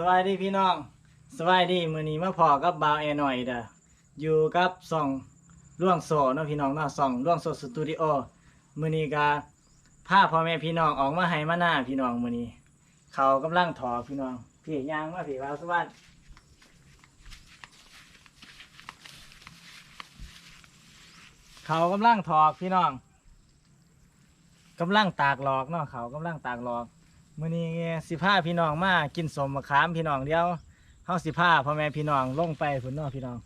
สวัสดีพี่น้อง สวัสดีมื้อนี้มาพอกับบาวแอร์หน่อยเด้ออยู่กับส่องร่วงโซเนาะพี่น้องเนาะส่องร่วงโซสตูดิโอมื้อนี้ก็พาพ่อแม่พี่น้องออกมาให้มาหน้าพี่น้องมื้อนี้ เขากำลังถอพี่น้องพี่ยางมาพี่วาวสวัสดีเขากำลังถอกพี่น้องกำลังตากหลอกเนาะเขากำลังตากหลอก มื้อนี้สิพาพี่น้องมากินสมมะขามพี่น้องเดียวเฮาสิพาพ่อแม่พี่น้องลงไปพุ่นเนาะพี่น้อง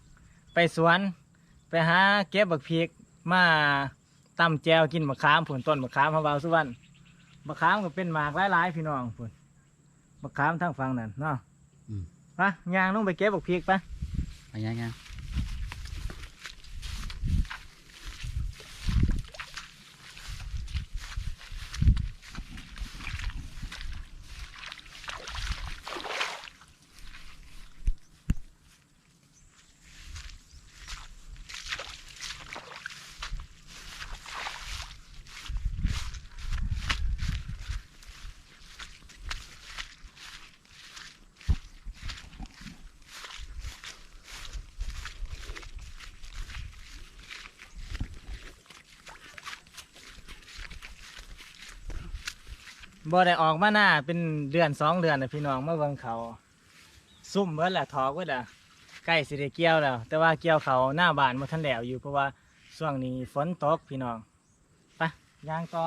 ไปสวน ไปหาเก็บบักพริกมาตำแจวกินมะขามผุนต้นมะขามเฮาเบาสุวรรณมะขามก็เป็นหมากหลายๆพี่น้องพุ่นมะขามทางฝั่งนั้นเนาะอืมไปย่างลงไปเก็บบักพริกไปไปยังไง บ่ได้ออกมาหน้าเป็นเดือนสองเดือนนะพี่น้องมาเบิ่งเขาซุ่มเบิดแหละทอกเบิดอะใกล้สิได้เกี่ยวแล้ว แต่ว่าเกี่ยวเขาหน้าบานมาทันแล้วอยู่เพราะว่าช่วงนี้ฝนตกพี่น้องไปย่างต่อ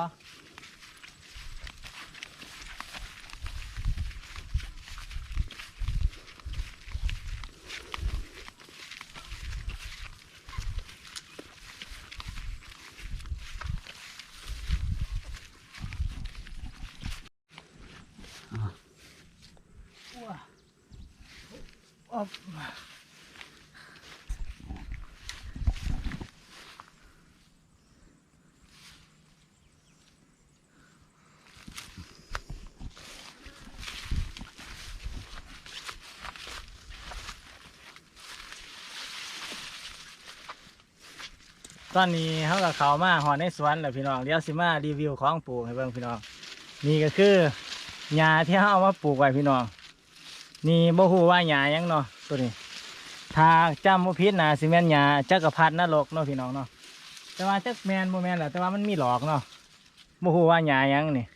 ตอนนี้เขากับเขามาหอในสวนแล้วพี่น้องเดี๋ยวสิมารีวิวของปลูกให้เบิ่งพี่น้องนี่ก็คือหญ้าที่เขาเอามาปลูกไว้พี่น้องนี่บ่ฮู้ว่าหญ้ายังเนาะตัวนี้ถ้าจำบ่ผิดนะสิแม่นหญ้าจักรพรรดินรกเนาะพี่น้องเนาะแต่ว่าจักแมนบ่แมนแหละแต่ว่ามันมีหลอกเนาะบ่ฮู้ว่าหญ้ายังนี่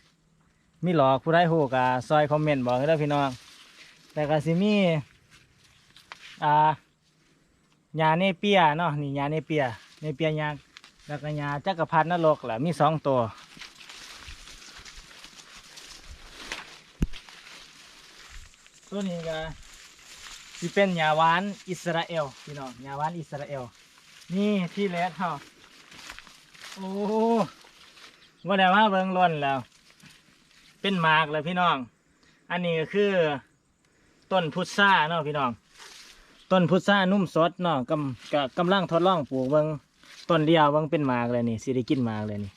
มีหลอกผู้ใดฮู้ก็ซอยคอมเมนต์บอกให้เด้อพี่น้องแต่ก็สิมีอ่าหญ้าเนเปียเนาะนี่หญ้าเนเปีย เนเปียยักษ์แล้วก็หญ้าจักรพรรดินรกแหละมีสองตัวตัวนี้ก็สิเป็นหญ้าหวานอิสราเอลพี่น้องหญ้าหวานอิสราเอล นี่ที่แรกเฮาโอ้ว่าได้มาเบิ่งล้นแล้ว เป็นมากเลยพี่น้อง อันนี้ก็คือ ต้นพุทราเนาะพี่น้อง ต้นพุทรานุ่มสดเนาะกำกะกำลังทดลองปลูกเบิ่ง ต้นเดียวเบิ่งเป็นมากเลยนี่สิได้กินมากเลยนี่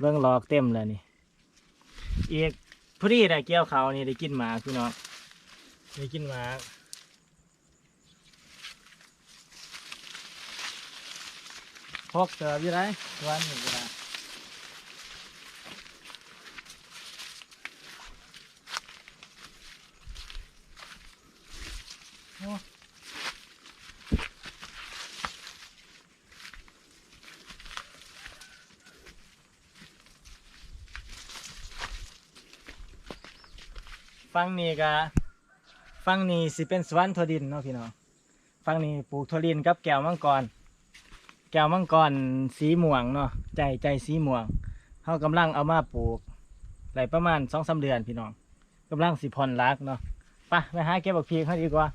เบิ่งลอกเต็มเลยนี่อีกพอดีได้เกี่ยวเขานี่ได้กินมากพี่น้องได้กินมากพกเติบอยู่ไรวันหนึ่งก็ได้โอ้ ฟังนี่ก็ฟังนี่สิเป็นสวนถั่วดินเนาะพี่น้องฟังนี่ปลูกทวดินกับแก้วมังกร แก้วมังกรสีม่วงเนาะใจใจสีม่วงเขากำลังเอามาปลูกไหลประมาณสองสาเดือนพี่น้องกำลังสิพรลักเนาะไปไปหาเก็บบักพีเขาดีกว่า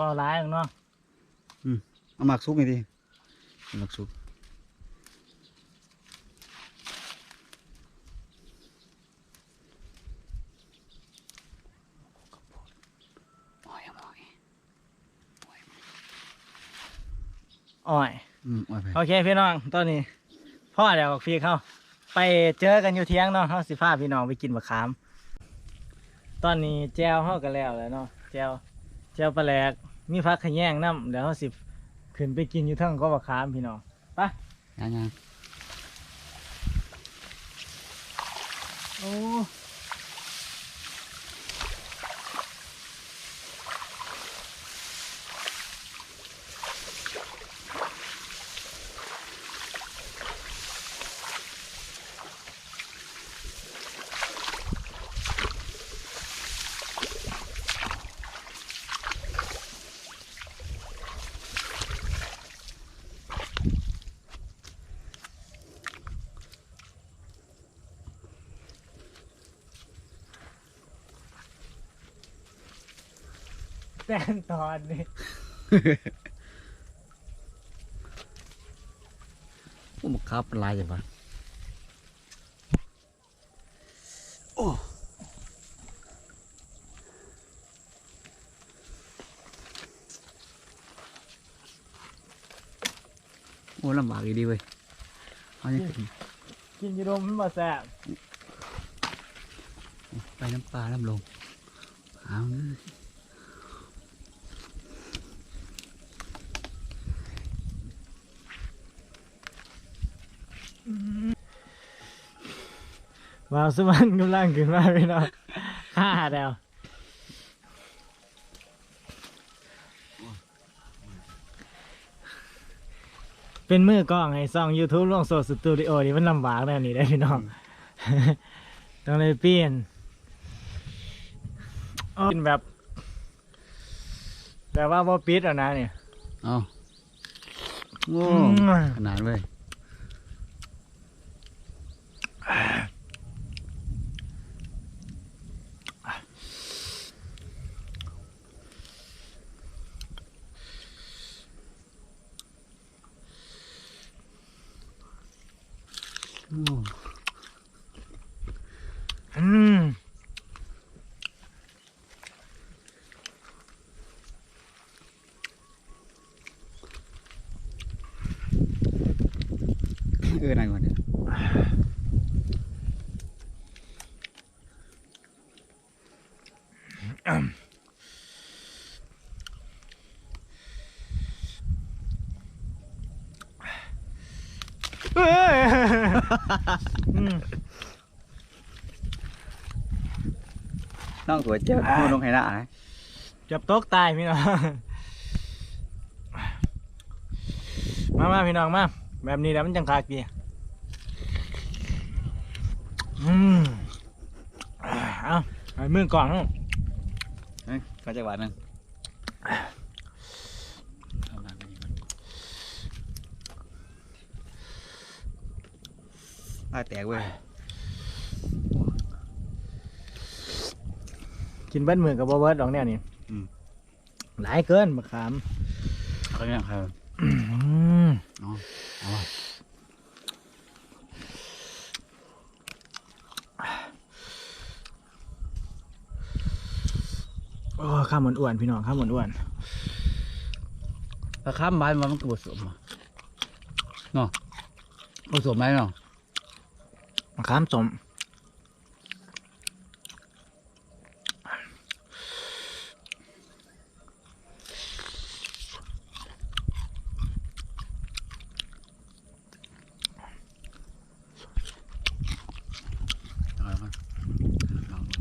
บ่เอาหลายหรอกเนาะเอาหมักซุกหน่อยดิเอาหมักซุกโอ้ยโอ้ยอ้อยอืมโอ้ยไปโอเคพี่น้องตอนนี้พ่อเดี๋ยวบักพีเขาไปเจอกันอยู่เที่ยงเนาะเฮาสิพาพี่น้องไปกินมะขาม ตอนนี้แจวเฮาก็แล้วแล้วเนาะแจวแจวปลาแหลก มีผักขะแยงน้ำเดี๋ยวเฮาสิขึ้นไปกินอยู่เทั้งก็มะขามพี่น้องไปยังยังโอ้ แต่นตอนนี้โอ้มันครับเป็นลายจังวะโอ้โอ้ลำบากอีดีเว้ยเอายังขึ้นกินอยูดมมันบ่แซ่บไปน้ำปลาน้ำลงเอา เอ้ยวาวสมันกำลังขึ้นมาพี่น้องห้าเดียวเป็นมือกล้องให้ซ่อง YouTube ลงโซสตูดิโอนี่มันลำบากแน่นี่ได้อพี่น้อง ต้องเลยเปลี่ยนเอากินแบบ แต่ว่าบ่ปิดอะนะเนี่ย เอาโอ้อืมขนาดเว้ย โอ้ อืม เออนั่นก่อนเดี๋ยวเอ้ยอืมน้องสวยเจ้าโอ้ลงให้หน้านะเจับตกตายพี่น้อง มามาพี่น้องมา แบบนี้แล้วมันจังคากดีอืมเอาเอามือก่อนเนาะเฮ้ยก็จะหวานหนึงเอาน้ำไปนี่ก่อนอ้ายแตกเว้ย กินเบิ้ลมือกับบ่เบิ้ลดอกเนี่ยนี่อืมหลายเกินมะขามเขาเนี่ยครับ อืมอ๋อเอาว่ะโอ้ข้าวหมันอ้วนพี่น้องข้าวหมันอ้วนปลาข้ามบ้านมันมันก็ผสมอะเนาะผสมไหมเนาะมะขามสม เอาละครับลองดู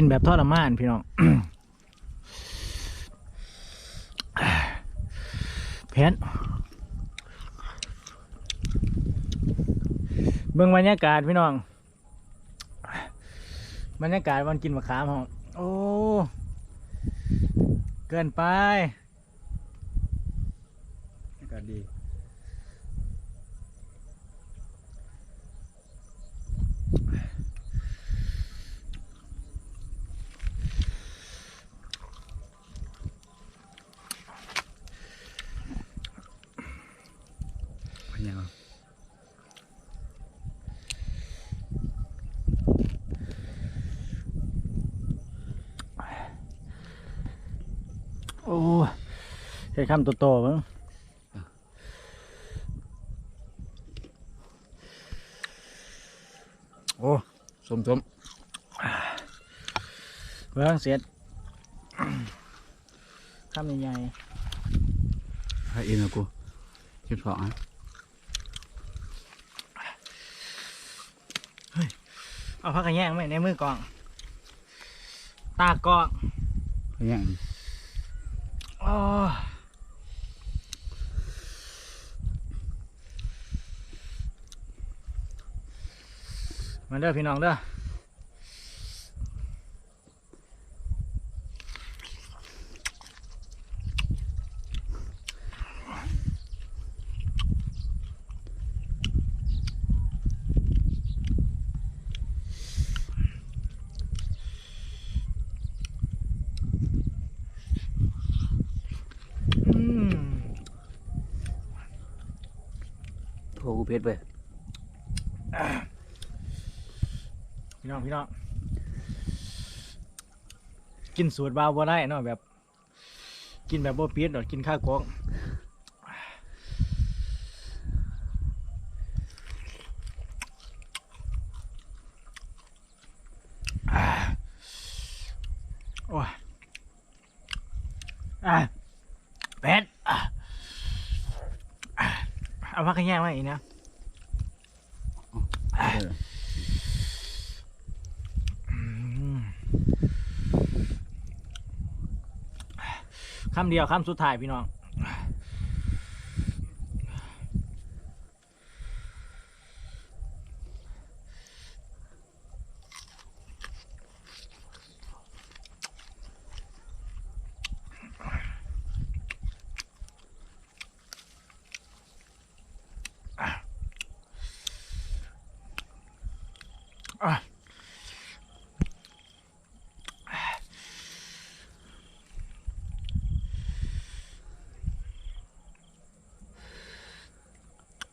กินแบบทอดมานพี่น้องเผ็ดเบิ่งบรรยากาศพี่น้อง บรรยากาศวันกินมะขามของโอ้เกินไปอากาศดี โอ้เห็ดคำโตๆมั้งโอ้สมสมเบิ่งเสร็จคำใหญ่ให้เองนะกูคิดสองอะๆเอาพักกระแยงไว้ในมือกอง ตากองให้ยังอ๋อ มาเด้อพี่น้องเด้อ เพชรไปพี่น้องพี่น้องกินสูตรบาวบ่ได้เนาะแบบ กินแบบบ่ปิดดอกกินข้าวกล้องโอ้ยอะเป็ดอะเอาพักแย่ไว้อีกนะ เออ อืม คำเดียวคำสุดท้ายพี่น้อง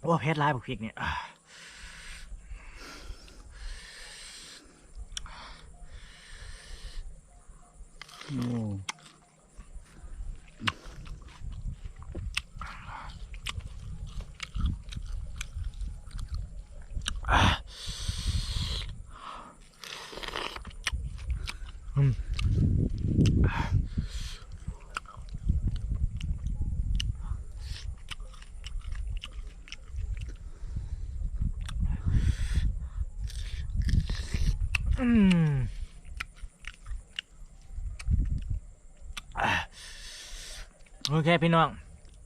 ว่าเพชรลายบุกพริกเนี่ย โอเคพี่น้อง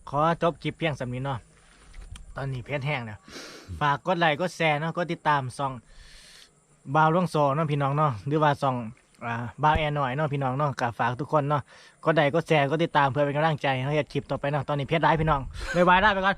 ขอจบคลิปเพียงสำนี้เนาะตอนนี้เพชรแห้งแล้วฝากกดไลค์กดแชร์เนาะกดติดตามซองบาวล่วงโซเนาะพี่น้องเนาะหรือว่าซองอ่าบาวแอร์หน่อยเนาะพี่น้องเนาะกับฝากทุกคนเนาะกดไลค์กดแชร์กดติดตามเพื่อเป็นกำลังใจให้เฮ็ดคลิปต่อไปเนาะตอนนี้เพชรร้ายพี่น้องบ๊ายบายได้ไปก่อน